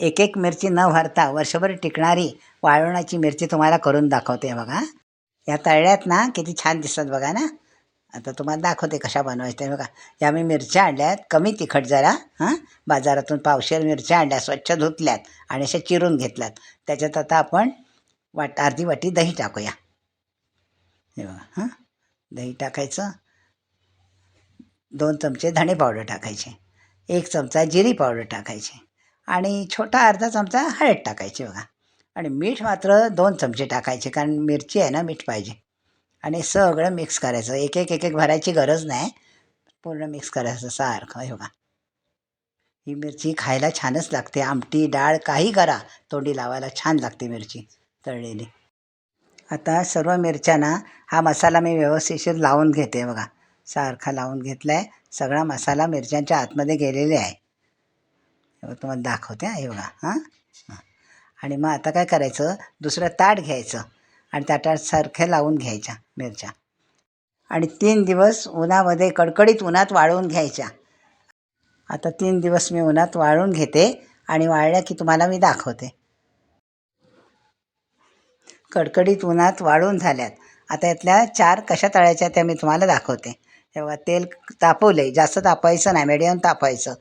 एक एक मिरची न भरता वर्षभर टिकणारी वाळवणाची मिरची तुम्हाला करून दाखवते बघा. या तळल्यात ना किती छान दिसतात बघा ना. आता तुम्हाला दाखवते कशा बनवायच्या बघा. या मी मिरच्या आणल्यात कमी तिखट जरा हां. बाजारातून पावशेर मिरच्या आणल्या स्वच्छ धुतल्यात आणि अशा चिरून घेतल्यात. त्याच्यात आता आपण वाट अर्धी वाटी दही टाकूया. हे बघा हां. दही टाकायचं. दोन चमचे धणे पावडर टाकायचे. एक चमचा जिरी पावडर टाकायची. आणि छोटा अर्धा चमचा हळद टाकायची बघा. आणि मीठ मात्र दोन चमचे टाकायचे कारण मिरची आहे ना मीठ पाहिजे. आणि सगळं मिक्स करायचं. एक एक एक एक भरायची गरज नाही. पूर्ण मिक्स करायचं सारखं हे बघा. ही मिरची खायला छानच लागते. आमटी डाळ काही करा. तोंडी लावायला छान लागते मिरची तळलेली. आता सर्व मिरच्यांना हा मसाला मी व्यवस्थितशीर लावून घेते बघा. सारखा लावून घेतला आहे सगळा मसाला मिरच्यांच्या आतमध्ये गेलेले आहे. तुम्हाला दाखवते हे बघा हां. हां. आणि मग आता काय करायचं? दुसरं ताट घ्यायचं आणि ताटात सारख्या लावून घ्यायच्या मिरच्या. आणि तीन दिवस उन्हामध्ये कडकडीत उन्हात वाळवून घ्यायच्या. आता तीन दिवस मी उन्हात वाळून घेते आणि वाळल्या की तुम्हाला मी दाखवते. कडकडीत उन्हात वाळून झाल्यात. आता यातल्या चार कशा तळायच्या त्या मी तुम्हाला दाखवते. तेव्हा तेल तापवले जास्त तापायचं नाही मिडियम तापायचं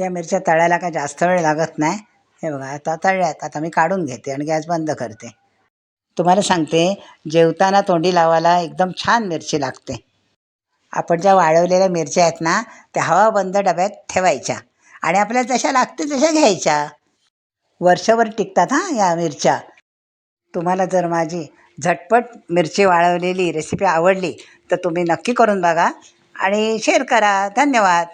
या मिरच्या तळायला काय जास्त वेळ लागत नाही. हे बघा आता तळल्यात. आता मी काढून घेते आणि गॅस बंद करते. तुम्हाला सांगते जेवताना तोंडी लावायला एकदम छान मिरची लागते. आपण ज्या वाळवलेल्या मिरच्या आहेत ना त्या हवा बंद डब्यात ठेवायच्या. आणि आपल्याला जशा लागते तशा घ्यायच्या. वर्षभर टिकतात हां या मिरच्या. तुम्हाला जर माझी झटपट मिरची वाळवलेली रेसिपी आवडली तर तुम्ही नक्की करून बघा आणि शेअर करा. धन्यवाद.